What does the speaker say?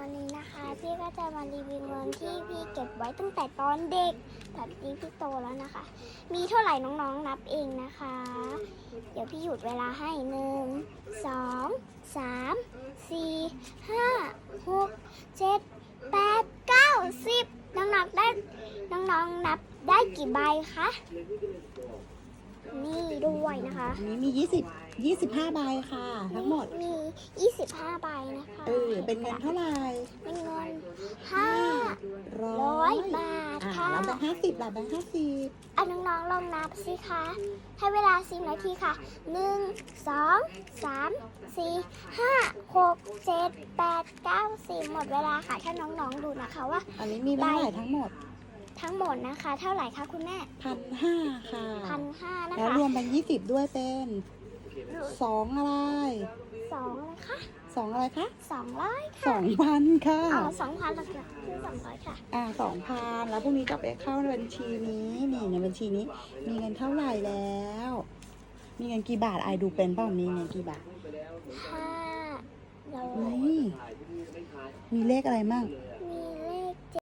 วันนี้นะคะพี่ก็จะมารีวิวเงินที่พี่เก็บไว้ตั้งแต่ตอนเด็กแต่นี้พี่โตแล้วนะคะ มีเท่าไหร่น้องๆนับเองนะคะ เดี๋ยวพี่หยุดเวลาให้หนึ่งสองสามสี่ห้าหกเจ็ดแปดเก้าสิบน้องๆได้น้องๆนับได้กี่ใบคะนี่ด้วยนะคะ อันนี้มี 20 25 ใบค่ะ ทั้งหมด มี 25 ใบนะคะ เออ เป็นเงินเท่าไหร่เป็นเงินร้500อยบาทอ่าค่ะแล้วแบงค์ห้าสิบล่ะแบงค์ห้าสิบอะน้องๆลองนับสิคะให้เวลา10นาทีค่ะ1 2 3 4 5 6 7 8 9 10หมดเวลาค่ะถ้าน้องๆดูนะคะว่า อันนี้มีเท่าไหร่ทั้งหมดทั้งหมดนะคะ เท่าไหร่คะคุณแม่พันห้าค่ะพันห้านะแล้วคะรวมแบงค์ยี่สิบด้วยเป็นสองอะไรสองเลยค่ะ สองอะไรคะสองร้อยสองพันค่ะเอาสองพันหลักๆคือสองร้อยค่ะอ่าสองพันแล้วพรุ่งนี้จะไปเข้าในบัญชีนี้นี่ในบัญชีนี้ มีเงินเท่าไหร่แล้ว มีเงินกี่บาทไอดูเป็นเปล่ามีเงินกี่บาทห้าร้อยนี่มีเลขอะไรมั่งห